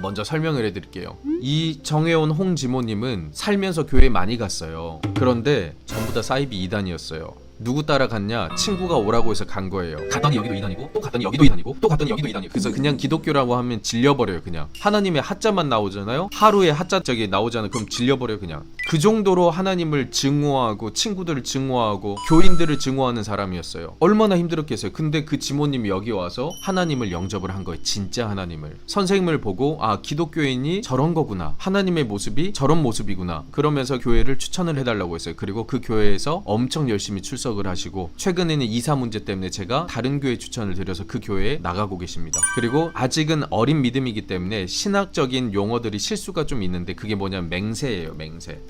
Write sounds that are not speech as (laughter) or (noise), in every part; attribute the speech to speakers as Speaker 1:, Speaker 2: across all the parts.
Speaker 1: 먼저 설명을 해드릴게요. 이 정혜원 홍지모님은 살면서 교회 많이 갔어요. 그런데 전부 다 사이비 2단이었어요. 누구 따라 갔냐? 친구가 오라고 해서 간 거예요. 갔더니 여기도 이단이고 또 갔더니 여기도 이단이고 또 갔더니 여기도 이단이고. 그래서 그냥 기독교라고 하면 질려버려요 그냥. 하나님의 하자만 나오잖아요? 하루에 하자 저기 나오잖아요. 그럼 질려버려요 그냥. 그 정도로 하나님을 증오하고 친구들을 증오하고 교인들을 증오하는 사람이었어요. 얼마나 힘들었겠어요. 근데 그 지모님이 여기 와서 하나님을 영접을 한 거예요. 진짜 하나님을. 선생님을 보고 아 기독교인이 저런 거구나. 하나님의 모습이 저런 모습이구나. 그러면서 교회를 추천을 해달라고 했어요. 그리고 그 교회에서 엄청 열심히 출석 을 하시고 최근에는 이사 문제 때문에 제가 다른 교회 추천을 드려서 그 교회에 나가고 계십니다. 그리고 아직은 어린 믿음이기 때문에 신학적인 용어들이 실수가 좀 있는데 그게 뭐냐면 맹세예요 맹세.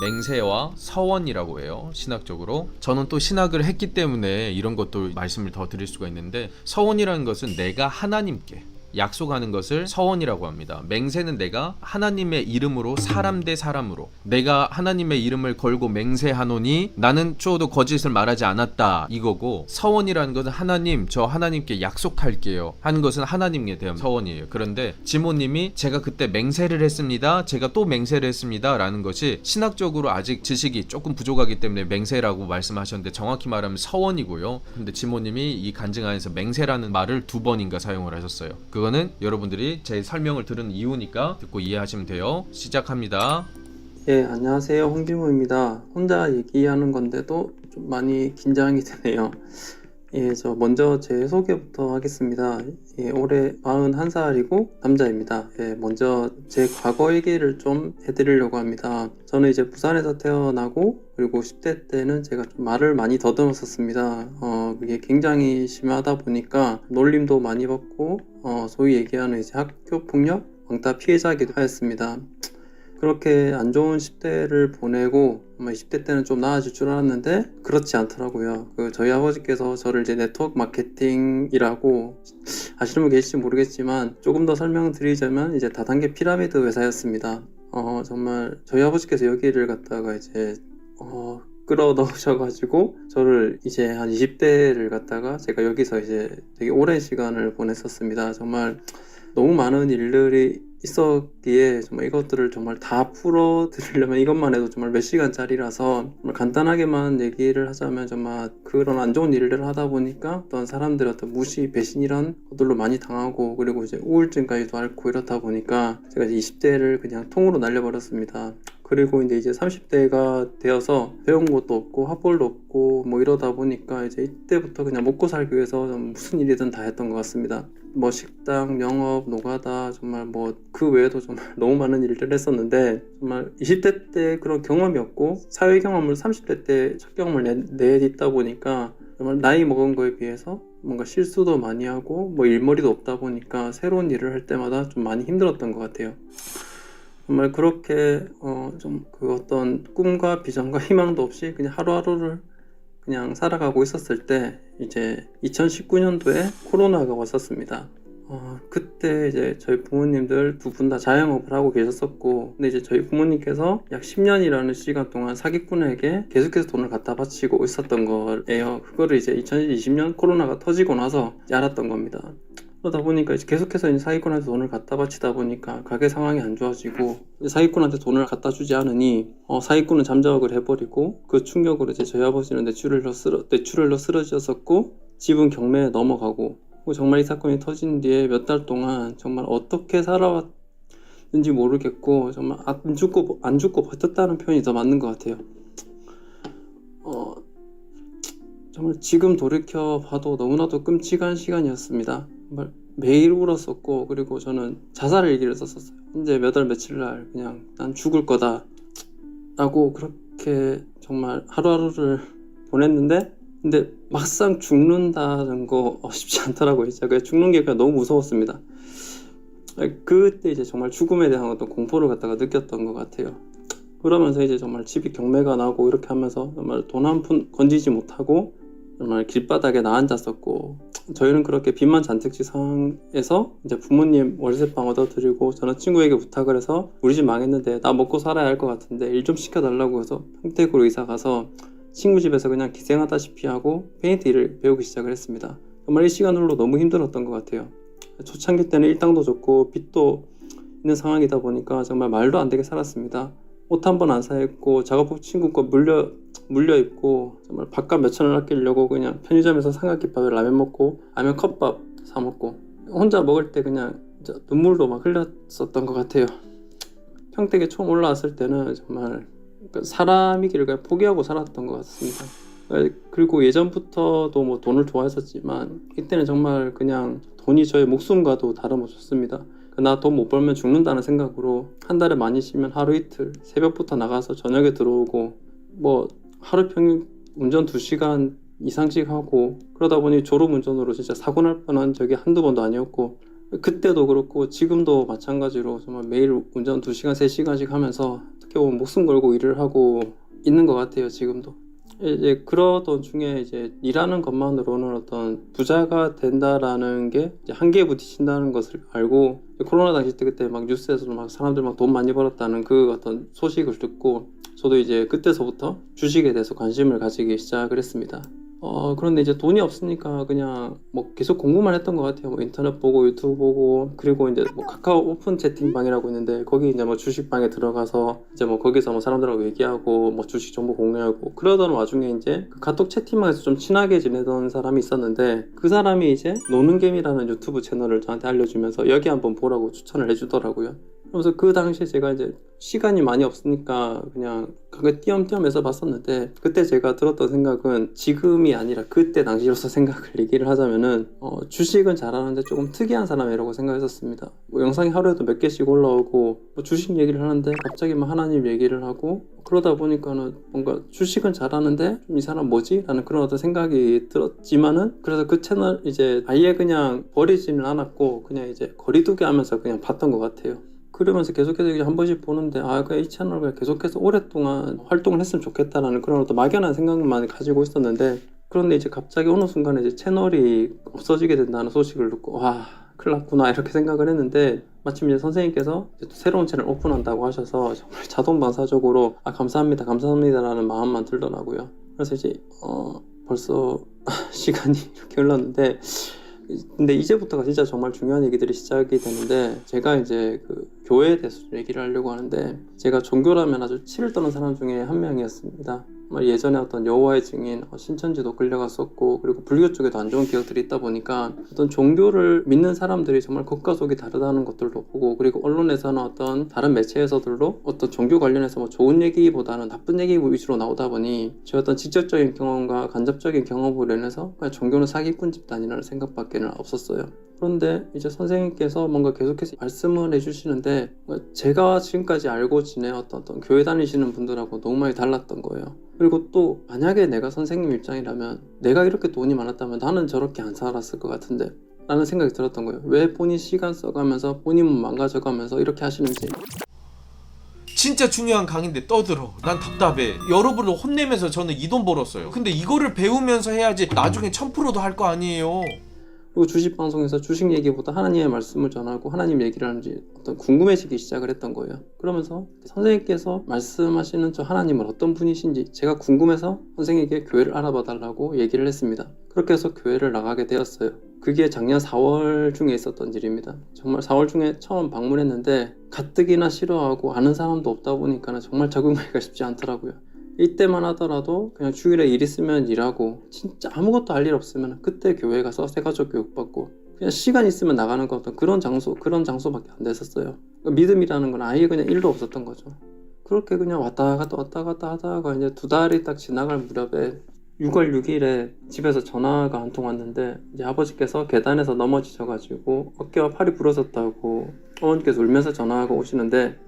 Speaker 1: 맹세와 서원이라고 해요 신학적으로. 저는 또 신학을 했기 때문에 이런 것도 말씀을 더 드릴 수가 있는데 서원이라는 것은 내가 하나님께 약속하는 것을 서원이라고 합니다. 맹세는 내가 하나님의 이름으로 사람 대 사람으로 내가 하나님의 이름을 걸고 맹세하노니 나는 쪼도 거짓을 말하지 않았다 이거고 서원이라는 것은 하나님 저 하나님께 약속할게요 하는 것은 하나님에 대한 서원이에요. 그런데 지모님이 제가 그때 맹세를 했습니다. 제가 또 맹세를 했습니다. 라는 것이 신학적으로 아직 지식이 조금 부족하기 때문에 맹세라고 말씀하셨는데 정확히 말하면 서원이고요. 근데 지모님이 이 간증 안에서 맹세라는 말을 두 번인가 사용을 하셨어요. 그 거는 여러분들이 제 설명을 들은 이유니까 듣고 이해하시면 돼요. 시작합니다.
Speaker 2: 예, 안녕하세요. 홍기모입니다. 혼자 얘기하는 건데도 좀 많이 긴장이 되네요. 예, 저 먼저 제 소개부터 하겠습니다. 예, 올해 41살이고 남자입니다. 예, 먼저 제 과거 얘기를 좀 해드리려고 합니다. 저는 이제 부산에서 태어나고 그리고 10대 때는 제가 좀 말을 많이 더듬었었습니다. 어, 그게 굉장히 심하다 보니까 놀림도 많이 받고 어, 소위 얘기하는 이제 학교 폭력 왕따 피해자이기도 하였습니다. 그렇게 안 좋은 10대를 보내고 아마 20대 때는 좀 나아질 줄 알았는데 그렇지 않더라고요. 그 저희 아버지께서 저를 이제 네트워크 마케팅이라고 아시는 분 계실지 모르겠지만 조금 더 설명드리자면 이제 다단계 피라미드 회사였습니다. 어 정말 저희 아버지께서 여기를 갖다가 이제 어 끌어 넣으셔가지고 저를 이제 한 20대를 갖다가 제가 여기서 이제 되게 오랜 시간을 보냈었습니다. 정말 너무 많은 일들이 있었기에 정말 이것들을 정말 다 풀어 드리려면 이것만 해도 정말 몇 시간짜리라서 정말 간단하게만 얘기를 하자면 정말 그런 안 좋은 일들을 하다 보니까 어떤 사람들의 어떤 무시, 배신 이런 것들로 많이 당하고 그리고 이제 우울증까지도 앓고 이렇다 보니까 제가 이제 20대를 그냥 통으로 날려버렸습니다. 그리고 이제 이제 30대가 되어서 배운 것도 없고 학벌도 없고 뭐 이러다 보니까 이제 이때부터 그냥 먹고 살기 위해서 좀 무슨 일이든 다 했던 것 같습니다. 뭐 식당, 영업, 노가다 정말 뭐 그 외에도 정말 (laughs) 너무 많은 일들을 했었는데 정말 20대 때 그런 경험이 없고 사회 경험을 30대 때 첫 경험을 내, 내딛다 보니까 정말 나이 먹은 거에 비해서 뭔가 실수도 많이 하고 뭐 일머리도 없다 보니까 새로운 일을 할 때마다 좀 많이 힘들었던 것 같아요. 정말 그렇게 어 좀 그 어떤 꿈과 비전과 희망도 없이 그냥 하루하루를 그냥 살아가고 있었을 때 이제 2019년도에 코로나가 왔었습니다. 어, 그때 이제 저희 부모님들 두 분 다 자영업을 하고 계셨었고 근데 이제 저희 부모님께서 약 10년이라는 시간 동안 사기꾼에게 계속해서 돈을 갖다 바치고 있었던 거예요. 그거를 이제 2020년 코로나가 터지고 나서 알았던 겁니다. 그러다 보니까 이제 계속해서 이제 사기꾼한테 돈을 갖다 바치다 보니까 가게 상황이 안 좋아지고 사기꾼한테 돈을 갖다 주지 않으니 어, 사기꾼은 잠적을 해버리고 그 충격으로 이제 저희 아버지는 뇌출혈로 쓰러 뇌출혈로 쓰러졌었고 집은 경매에 넘어가고 그리고 정말 이 사건이 터진 뒤에 몇 달 동안 정말 어떻게 살아왔는지 모르겠고 정말 안 죽고 안 죽고 버텼다는 표현이 더 맞는 것 같아요. 어, 정말 지금 돌이켜 봐도 너무나도 끔찍한 시간이었습니다. 정말 매일 울었었고 그리고 저는 자살 일기를 썼었어요. 이제 몇 월 며칠 날 그냥 난 죽을 거다 라고 그렇게 정말 하루하루를 보냈는데 근데 막상 죽는다는 거 어, 쉽지 않더라고요. 그냥 죽는 게 그냥 너무 무서웠습니다. 그때 이제 정말 죽음에 대한 어떤 공포를 갖다가 느꼈던 것 같아요. 그러면서 이제 정말 집이 경매가 나고 이렇게 하면서 정말 돈 한 푼 건지지 못하고 정말 길바닥에 나앉았었고 저희는 그렇게 빚만 잔뜩 지 상황에서 이제 부모님 월세방 얻어드리고 저는 친구에게 부탁을 해서 우리 집 망했는데 나 먹고 살아야 할 것 같은데 일 좀 시켜달라고 해서 평택으로 이사 가서 친구 집에서 그냥 기생하다시피 하고 페인트 일을 배우기 시작을 했습니다. 정말 이 시간으로 너무 힘들었던 것 같아요. 초창기 때는 일당도 좋고 빚도 있는 상황이다 보니까 정말 말도 안 되게 살았습니다. 옷 한 번 안 사 입고 작업복 친구 거 물려 물려 입고 정말 밥값 몇천 원 아끼려고 그냥 편의점에서 삼각김밥에 라면 먹고 아니면 컵밥 사 먹고 혼자 먹을 때 그냥 눈물도 막 흘렸었던 것 같아요. 평택에 처음 올라왔을 때는 정말 그 사람이기를 그냥 포기하고 살았던 것 같습니다. 그리고 예전부터도 뭐 돈을 좋아했었지만 이때는 정말 그냥 돈이 저의 목숨과도 다름없었습니다. 나 돈 못 벌면 죽는다는 생각으로 한 달에 많이 쉬면 하루 이틀 새벽부터 나가서 저녁에 들어오고 뭐 하루 평균 운전 2시간 이상씩 하고 그러다 보니 졸음 운전으로 진짜 사고 날 뻔한 적이 한두 번도 아니었고 그때도 그렇고 지금도 마찬가지로 정말 매일 운전 2시간 3시간씩 하면서 어떻게 보면 목숨 걸고 일을 하고 있는 것 같아요 지금도 이제 그러던 중에 이제 일하는 것만으로는 어떤 부자가 된다라는 게 한계에 부딪힌다는 것을 알고 코로나 당시 때 그때 막 뉴스에서 막 사람들 막 돈 많이 벌었다는 그 어떤 소식을 듣고 저도 이제 그때서부터 주식에 대해서 관심을 가지기 시작을 했습니다. 어 그런데 이제 돈이 없으니까 그냥 뭐 계속 공부만 했던 것 같아요. 뭐 인터넷 보고 유튜브 보고 그리고 이제 뭐 카카오 오픈 채팅방이라고 있는데 거기 이제 뭐 주식방에 들어가서 이제 뭐 거기서 뭐 사람들하고 얘기하고 뭐 주식 정보 공유하고 그러던 와중에 이제 그 카톡 채팅방에서 좀 친하게 지내던 사람이 있었는데 그 사람이 이제 노는겜이라는 유튜브 채널을 저한테 알려주면서 여기 한번 보라고 추천을 해주더라고요. 그래서 그 당시에 제가 이제 시간이 많이 없으니까 그냥 그게 띄엄띄엄 해서 봤었는데 그때 제가 들었던 생각은 지금이 아니라 그때 당시로서 (laughs) 생각을 얘기를 하자면은 어, 주식은 잘하는데 조금 특이한 사람이라고 생각했었습니다. 뭐 영상이 하루에도 몇 개씩 올라오고 뭐 주식 얘기를 하는데 갑자기 막 하나님 얘기를 하고 그러다 보니까는 뭔가 주식은 잘하는데 좀이 사람 뭐지? 라는 그런 어떤 생각이 들었지만은 그래서 그 채널 이제 아예 그냥 버리지는 않았고 그냥 이제 거리두기 하면서 그냥 봤던 것 같아요. 그러면서 계속해서 한 번씩 보는데 아, 그 이 채널을 계속해서 오랫동안 활동을 했으면 좋겠다라는 그런 어떤 막연한 생각만 가지고 있었는데 그런데 이제 갑자기 어느 순간에 이제 채널이 없어지게 된다는 소식을 듣고 와 큰일 났구나 이렇게 생각을 했는데 마침 이제 선생님께서 이제 또 새로운 채널 오픈한다고 하셔서 정말 자동반사적으로 아 감사합니다 감사합니다라는 마음만 들더라고요. 그래서 이제 어 벌써 (laughs) 시간이 이렇게 흘렀는데 근데 이제부터가 진짜 정말 중요한 얘기들이 시작이 되는데 제가 이제 그 교회에 대해서 좀 얘기를 하려고 하는데 제가 종교라면 아주 치를 떠는 사람 중에 한 명이었습니다. 예전에 어떤 여호와의 증인 어, 신천지도 끌려갔었고 그리고 불교 쪽에도 안 좋은 기억들이 있다 보니까 어떤 종교를 믿는 사람들이 정말 겉과 속이 다르다는 것들도 보고 그리고 언론에서는 어떤 다른 매체에서들도 어떤 종교 관련해서 뭐 좋은 얘기보다는 나쁜 얘기 위주로 나오다 보니 제 어떤 직접적인 경험과 간접적인 경험으로 인해서 그냥 종교는 사기꾼 집단이라는 생각밖에 는 없었어요. 그런데 이제 선생님께서 뭔가 계속해서 말씀을 해주시는데 제가 지금까지 알고 지내왔던 어떤 교회 다니시는 분들하고 너무 많이 달랐던 거예요. 그리고 또 만약에 내가 선생님 입장이라면 내가 이렇게 돈이 많았다면 나는 저렇게 안 살았을 것 같은데 라는 생각이 들었던 거예요. 왜 본인 시간 써가면서 본인은 망가져가면서 이렇게 하시는지
Speaker 1: 진짜 중요한 강의인데 떠들어. 난 답답해. 여러분을 혼내면서 저는 이 돈 벌었어요. 근데 이거를 배우면서 해야지 나중에 1000%도 할 거 아니에요.
Speaker 2: 그리고 주식 방송에서 주식 얘기보다 하나님의 말씀을 전하고 하나님 얘기를 하는지 어떤 궁금해지기 시작을 했던 거예요. 그러면서 선생님께서 말씀하시는 저 하나님은 어떤 분이신지 제가 궁금해서 선생님에게 교회를 알아봐 달라고 얘기를 했습니다. 그렇게 해서 교회를 나가게 되었어요. 그게 작년 4월 중에 있었던 일입니다. 정말 4월 중에 처음 방문했는데 가뜩이나 싫어하고 아는 사람도 없다 보니까 정말 적응하기가 쉽지 않더라고요. 이때만 하더라도 그냥 주일에 일 있으면 일하고 진짜 아무것도 할 일 없으면 그때 교회 가서 새가족 교육 받고 그냥 시간 있으면 나가는 것 어떤 그런 장소 그런 장소밖에 안 됐었어요. 그러니까 믿음이라는 건 아예 그냥 일도 없었던 거죠. 그렇게 그냥 왔다 갔다 왔다 갔다 하다가 이제 두 달이 딱 지나갈 무렵에 6월 6일에 집에서 전화가 한 통 왔는데 이제 아버지께서 계단에서 넘어지셔가지고 어깨와 팔이 부러졌다고 어머니께서 울면서 전화가 오시는데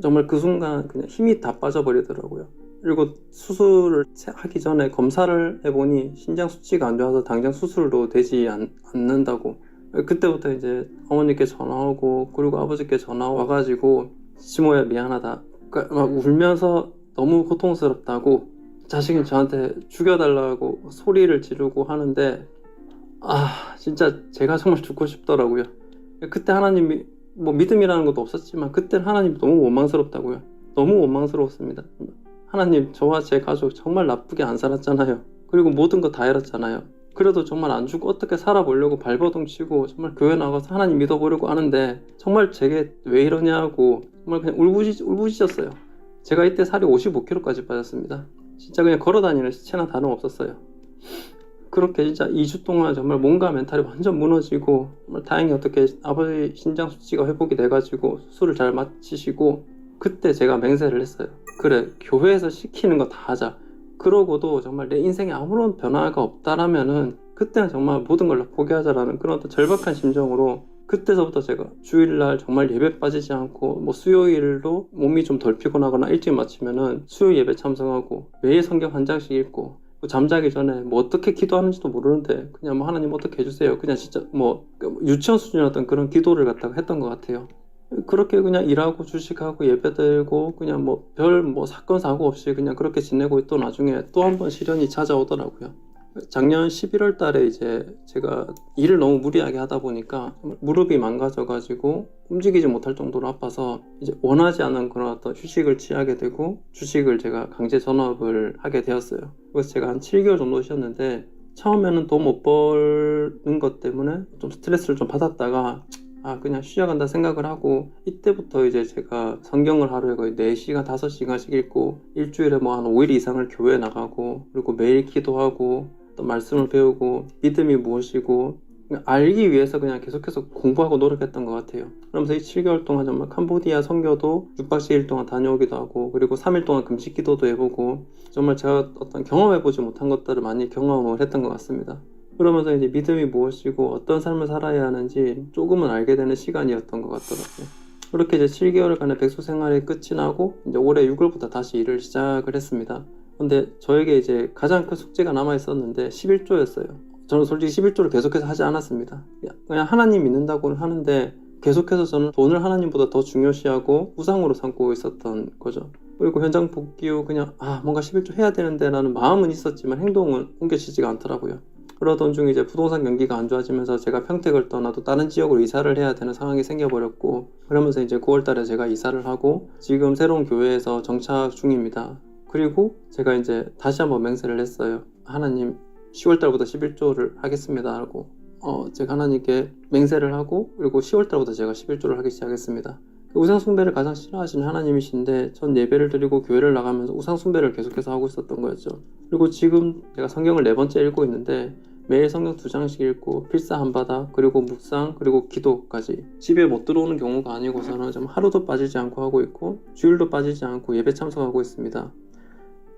Speaker 2: 정말 그 순간 그냥 힘이 다 빠져버리더라고요. 그리고 수술을 하기 전에 검사를 해보니 심장 수치가 안 좋아서 당장 수술도 되지 않, 않는다고. 그때부터 이제 어머니께 전화 오고 그리고 아버지께 전화 와가지고 시모야 미안하다. 그러니까 막 울면서 너무 고통스럽다고 자식이 저한테 죽여달라고 소리를 지르고 하는데 아 진짜 제가 정말 죽고 싶더라고요. 그때 하나님이 뭐 믿음이라는 것도 없었지만 그때는 하나님 너무 원망스럽다고요. 너무 원망스러웠습니다. 하나님 저와 제 가족 정말 나쁘게 안 살았잖아요. 그리고 모든 거다 잃었잖아요. 그래도 정말 안 죽고 어떻게 살아보려고 발버둥 치고 정말 교회 나가서 하나님 믿어보려고 하는데 정말 제게 왜 이러냐고 정말 그냥 울부짖, 울부짖었어요. 제가 이때 살이 55kg까지 빠졌습니다. 진짜 그냥 걸어다니는 시체나 다름 없었어요. 그렇게 진짜 2주 동안 정말 몸과 멘탈이 완전 무너지고 정말 다행히 어떻게 아버지 신장 수치가 회복이 돼가지고 수술을 잘 마치시고 그때 제가 맹세를 했어요. 그래 교회에서 시키는 거 다 하자. 그러고도 정말 내 인생에 아무런 변화가 없다라면은 그때는 정말 모든 걸다 포기하자라는 그런 어떤 절박한 심정으로 그때서부터 제가 주일날 정말 예배 빠지지 않고 뭐 수요일도 몸이 좀 덜 피곤하거나 일찍 마치면은 수요 예배 참석하고 매일 성경 한 장씩 읽고 뭐 잠자기 전에 뭐 어떻게 기도하는지도 모르는데 그냥 뭐 하나님 어떻게 해주세요. 그냥 진짜 뭐 유치원 어떤 그런 기도를 갖다가 했던 것 같아요. 그렇게 그냥 일하고 주식하고 예배 드리고 그냥 뭐 별뭐 사건 사고 없이 그냥 그렇게 지내고 또 나중에 또 한 번 시련이 찾아오더라고요 작년 11월 달에 이제 제가 일을 너무 무리하게 하다 보니까 무릎이 망가져가지고 움직이지 못할 정도로 아파서 이제 원하지 않은 그런 어떤 휴식을 취하게 되고 주식을 제가 강제 전업을 하게 되었어요. 그래서 제가 한 7개월 정도 쉬었는데 처음에는 돈 못 버는 것 때문에 좀 스트레스를 좀 받았다가 아 그냥 쉬어간다 생각을 하고 이때부터 이제 제가 성경을 하루에 거의 4시간 5시간씩 읽고 일주일에 뭐 한 5일 이상을 교회 나가고 그리고 매일 기도하고 또 말씀을 배우고 믿음이 무엇이고 알기 위해서 그냥 계속해서 공부하고 노력했던 것 같아요. 그러면서 이 7개월 동안 정말 캄보디아 선교도 6박 10일 동안 다녀오기도 하고 그리고 3일 동안 금식 기도도 해보고 정말 제가 어떤 경험해보지 못한 것들을 많이 경험을 했던 것 같습니다. 그러면서 이제 믿음이 무엇이고 어떤 삶을 살아야 하는지 조금은 알게 되는 시간이었던 것 같더라고요. 그렇게 이제 7개월간의 백수 생활이 끝이 나고 이제 올해 6월부터 다시 일을 시작을 했습니다. 근데 저에게 이제 가장 큰 숙제가 남아 있었는데 11조였어요. 저는 솔직히 11조를 계속해서 하지 않았습니다. 그냥 하나님 믿는다고는 하는데 계속해서 저는 돈을 하나님보다 더 중요시하고 우상으로 삼고 있었던 거죠. 그리고 현장 복귀 후 그냥 아 뭔가 11조 해야 되는데 라는 마음은 있었지만 행동은 옮겨지지가 않더라고요. 그러던 중 이제 부동산 경기가 안 좋아지면서 제가 평택을 떠나도 다른 지역으로 이사를 해야 되는 상황이 생겨버렸고 그러면서 이제 9월달에 제가 이사를 하고 지금 새로운 교회에서 정착 중입니다. 그리고 제가 이제 다시 한번 맹세를 했어요. 하나님 10월 달부터 11조를 하겠습니다 하고 어, 제가 하나님께 맹세를 하고 그리고 10월 달부터 제가 11조를 하기 시작했습니다. 우상 숭배를 가장 싫어하시는 하나님이신데 전 예배를 드리고 교회를 나가면서 우상 숭배를 계속해서 하고 있었던 거였죠. 그리고 지금 제가 성경을 네 번째 읽고 있는데 매일 성경 두 장씩 읽고 필사 한 바다 그리고 묵상 그리고 기도까지 집에 못 들어오는 경우가 아니고서는 좀 하루도 빠지지 않고 하고 있고 주일도 빠지지 않고 예배 참석하고 있습니다.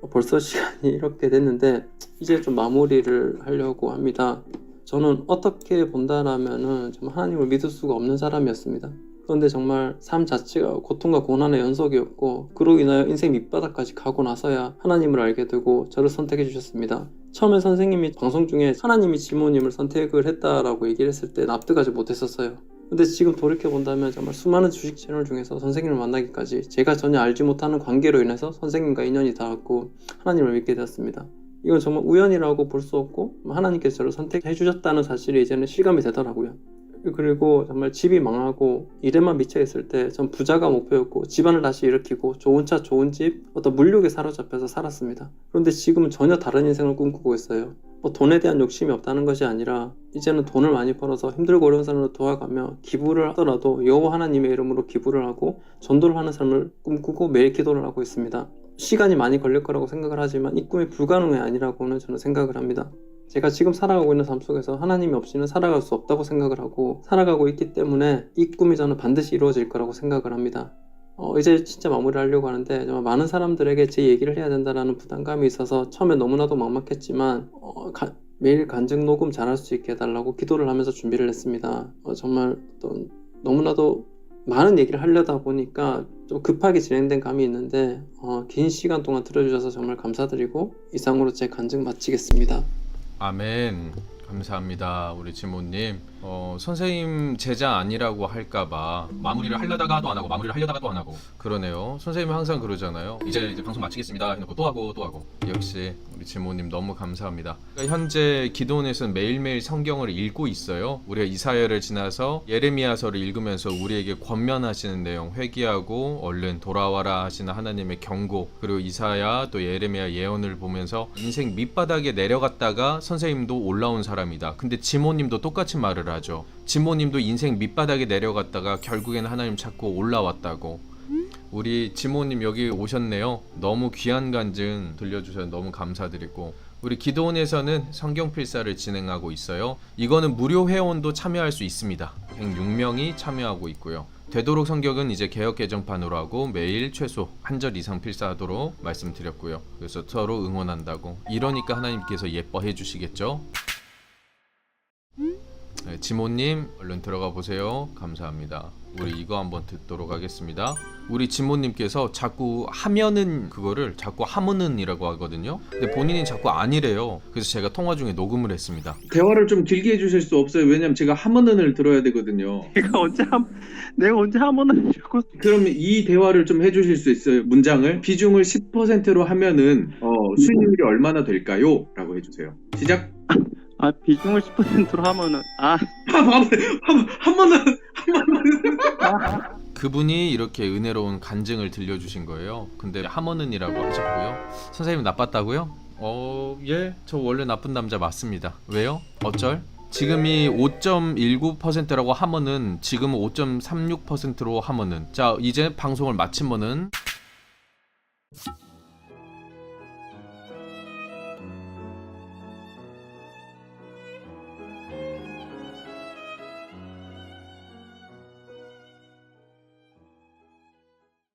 Speaker 2: 어, 벌써 시간이 이렇게 됐는데 이제 좀 마무리를 하려고 합니다. 저는 어떻게 본다라면은 좀 하나님을 믿을 수가 없는 사람이었습니다. 그런데 정말 삶 자체가 고통과 고난의 연속이었고 그로 인하여 인생 밑바닥까지 가고 나서야 하나님을 알게 되고 저를 선택해 주셨습니다. 처음에 선생님이 방송 중에 하나님이 지모님을 선택을 했다라고 얘기를 했을 때 납득하지 못했었어요. 근데 지금 돌이켜 본다면 정말 수많은 주식 채널 중에서 선생님을 만나기까지 제가 전혀 알지 못하는 관계로 인해서 선생님과 인연이 닿았고 하나님을 믿게 되었습니다. 이건 정말 우연이라고 볼 수 없고 하나님께서 저를 선택해 주셨다는 사실이 이제는 실감이 되더라고요. 그리고 정말 집이 망하고 일에만 미쳐 있을 때 전 부자가 목표였고 집안을 다시 일으키고 좋은 차 좋은 집 어떤 물욕에 사로잡혀서 살았습니다. 그런데 지금은 전혀 다른 인생을 꿈꾸고 있어요. 뭐 돈에 대한 욕심이 없다는 것이 아니라 이제는 돈을 많이 벌어서 힘들고 어려운 사람을 도와가며 기부를 하더라도 여호와 하나님의 이름으로 기부를 하고 전도를 하는 삶을 꿈꾸고 매일 기도를 하고 있습니다. 시간이 많이 걸릴 거라고 생각을 하지만 이 꿈이 불가능이 아니라고는 저는 생각을 합니다. 제가 지금 살아가고 있는 삶 속에서 하나님이 없이는 살아갈 수 없다고 생각을 하고 살아가고 있기 때문에 이 꿈이 저는 반드시 이루어질 거라고 생각을 합니다. 어, 이제 진짜 마무리를 하려고 하는데 정말 많은 사람들에게 제 얘기를 해야 된다는 부담감이 있어서 처음에 너무나도 막막했지만 어, 가- 매일 간증 녹음 잘할 수 있게 해달라고 기도를 하면서 준비를 했습니다. 어, 정말 어떤 너무나도 많은 얘기를 하려다 보니까 좀 급하게 진행된 감이 있는데 어, 긴 시간 동안 들어주셔서 정말 감사드리고 이상으로 제 간증 마치겠습니다.
Speaker 1: 아멘. 감사합니다 우리 지모님. 어, 선생님 제자 아니라고 할까봐. 마무리를 하려다가도 안 하고 마무리를 하려다가도 안 하고. 그러네요. 선생님이 항상 그러잖아요. 이제, 이제 방송 마치겠습니다. 해놓고 또 하고 또 하고. 역시 우리 지모님 너무 감사합니다. 그러니까 현재 기도원에서는 매일매일 성경을 읽고 있어요. 우리가 이사야를 지나서 예레미야서를 읽으면서 우리에게 권면하시는 내용 회개하고 얼른 돌아와라 하시는 하나님의 경고 그리고 이사야 또 예레미야 예언을 보면서 인생 밑바닥에 내려갔다가 선생님도 올라온 사람 이다 근데 지모님도 똑같이 말을 하죠 지모님도 인생 밑바닥에 내려갔다가 결국에는 하나님 찾고 올라왔다고 우리 지모님 여기 오셨네요. 너무 귀한 간증 들려주셔서 너무 감사드리고 우리 기도원에서는 성경 필사를 진행하고 있어요. 이거는 무료 회원도 참여할 수 있습니다. 106명이 참여하고 있고요. 되도록 성경은 이제 개혁 개정판으로 하고 매일 최소 한 절 이상 필사하도록 말씀드렸고요. 그래서 서로 응원한다고. 이러니까 하나님께서 예뻐해 주시겠죠? 네, 지모님 얼른 들어가 보세요. 감사합니다. 우리 이거 한번 듣도록 하겠습니다. 우리 지모님께서 자꾸 하면은 그거를 자꾸 하면은이라고 하거든요. 근데 본인이 자꾸 아니래요. 그래서 제가 통화 중에 녹음을 했습니다.
Speaker 3: 대화를 좀 길게 해주실 수 없어요. 왜냐면 제가 하모는을 들어야 되거든요. (laughs)
Speaker 4: 내가 언제 한 내가 언제 하모는 자꾸
Speaker 3: 그러면 이 대화를 좀 해주실 수 있어요. 문장을 비중을 10%로 하면은 어, 수익률이 얼마나 될까요? 라고 해주세요. 시작.
Speaker 4: 아 비중을 10%로 하면은 아
Speaker 3: 한번은
Speaker 1: 그분이 이렇게 은혜로운 간증을 들려주신 거예요. 근데 하면은이라고 하셨고요. 선생님 나빴다고요? 어, 예. 저 원래 나쁜 남자 맞습니다. 왜요? 어쩔? 지금이 5.19%라고 하면은 지금은 5.36%로 하면은 자 이제 방송을 마치면은